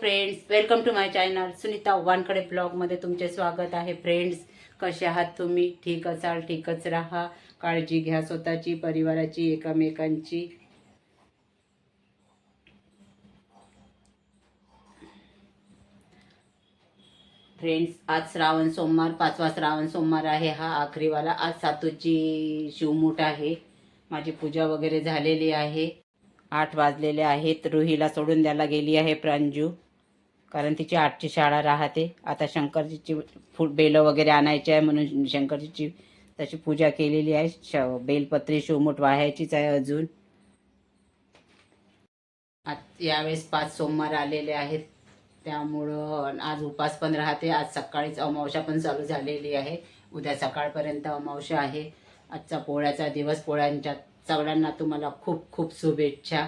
Friends welcome to my channel Sunita Wankhede ब्लॉगमध्ये तुमचे स्वागत आहे. फ्रेंड्स कसे आहात तुम्ही? ठीक असाल ठीकच राहा. काळजी घ्या स्वतःची परिवाराची एकमेकांची. फ्रेंड्स आज श्रावण सोमवार पाचवा श्रावण सोमवार आहे. हा आखरीवाला आज सातूची शिवमूठ आहे. माझी पूजा वगैरे झालेली आहे. आठ वाजलेले आहेत. रुहीला सोडून द्यायला गेली आहे प्रांजू. कारण तिची आठची शाळा राहते. आता शंकरजीची फुट बेलं वगैरे आणायची आहे म्हणून शंकरजीची त्याची पूजा केलेली आहे. श बेलपत्री शिवमूठ वाहायचीच आहे अजून. आज यावेळेस पाच सोमवार आलेले आहेत. त्यामुळं आज उपास पण राहते. आज सकाळीच अमावस्या पण चालू झालेली आहे. उद्या सकाळपर्यंत अमावस्या आहे. आजचा पोळ्याचा दिवस. पोळ्यांच्या सगळ्यांना तुम्हाला खूप खूप शुभेच्छा.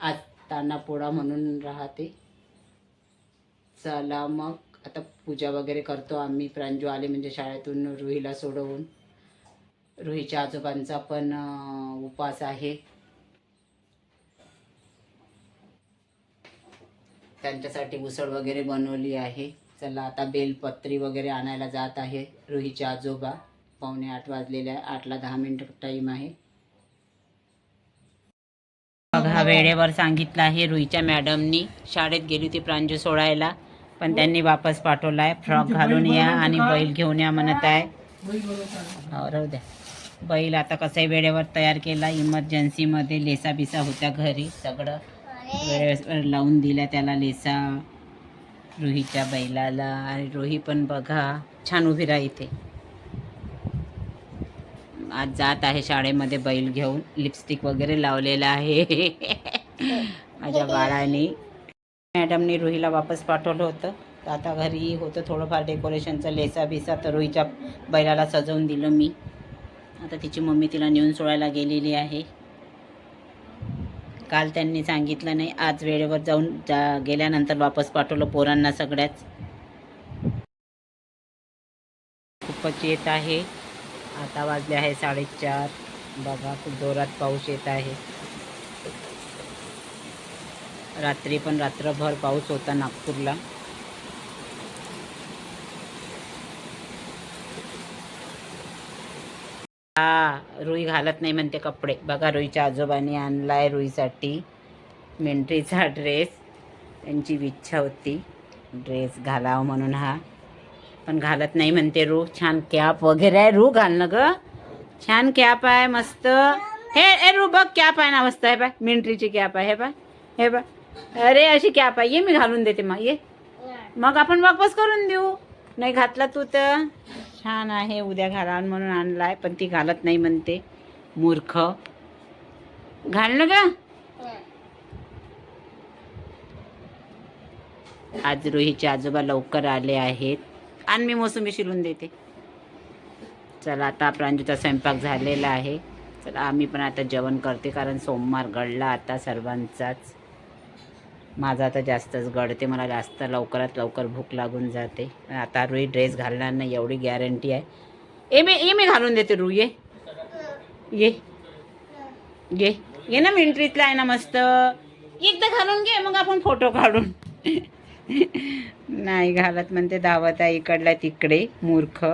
आज ताना पोळा म्हणून राहते. चला मग. आता पूजा वगैरे करतो आम्ही. प्रांजू आले म्हणजे शाळेतून रुहीला सोडवून. रुहीच्या आजोबांचा पण उपास आहे. त्यांच्यासाठी उसळ वगैरे बनवली आहे. चला आता बेलपत्री वगैरे आणायला जात आहे रुहीचे आजोबा. पावणे आठ वाजलेले आहे. आठला दहा मिनिट टाईम आहे. बघा वेळेवर सांगितलं आहे रुईच्या मॅडमनी. शाळेत गेली होती प्रांजू सोडायला. पण त्यांनी वापस पाठवला आहे फ्रॉक घालून या आणि बैल घेऊन या म्हणत आहे. हो, राहू द्या. बैल आता कसंही वेळेवर तयार केला इमर्जन्सीमध्ये लेसा बिसा होत्या घरी सगळं. वेळेवर लावून दिल्या त्याला लेसा रुहीच्या बैलाला. आणि रुही पण बघा छान उभी राहा इथे. आज जात आहे शाळेमध्ये बैल घेऊन. लिपस्टिक वगैरे लावलेलं आहे. माझ्या बाळाने. मॅडमने रुहीला वापस पाठवलं होतं. तर आता घरी होतं थोडंफार डेकोरेशनचं लेसा बिसा तर रुहीच्या बैलाला सजवून दिलं मी. आता तिची मम्मी तिला नेऊन सोडायला गेलेली आहे. काल त्यांनी सांगितलं नाही आज वेळेवर जाऊन जा गेल्यानंतर वापस पाठवलं पोरांना सगळ्याच. खूपच येत आहे. आता वाजले आहे साडेचार. बघा खूप जोरात पाऊस येत आहे. रात्री पण रात्रभर पाऊस होता नागपूरला. हा रुई घालत नाही म्हणते कपडे. बघा रुईच्या आजोबांनी आणलाय रुईसाठी मेंट्रीचा ड्रेस. त्यांची इच्छा होती ड्रेस घालावं म्हणून हा. पण घालत नाही म्हणते रू. छान कॅप वगैरे आहे. रू घाल ना ग. छान कॅप आहे मस्त. हे ए रू बघ कॅप आहे ना मस्त आहे पाय मिंट्रीची कॅप आहे हे पाय हे पाय अरे अशी कॅप आहे. ये मी घालून देते मग. ये. मग आपण वापस करून देऊ. नाही घातला तू तर. छान आहे उद्या घाला म्हणून आणलाय पण ती घालत नाही म्हणते. मूर्ख. घाल ना ग आज रोहीचे आजोबा लवकर आले आहेत. आणि मी मोसंबी शिलून देते. चला आता प्रांजूचा स्वयंपाक झालेला आहे. चला आम्ही पण आता जेवण करते कारण सोमवार गळला आता सर्वांचाच. माझा आता जास्तच गळते मला जास्त लवकरात लवकर भूक लागून जाते. आता रुई ड्रेस घालणार नाही एवढी गॅरंटी आहे. ए मी ये मी घालून देते रुई ये. ये. ये. ये ना मिंट्रीतला आहे ना मस्त. एकदा घालून घे मग आपण फोटो काढून. नाही घालत म्हणते धावत आहे इकडला तिकडे मूर्ख.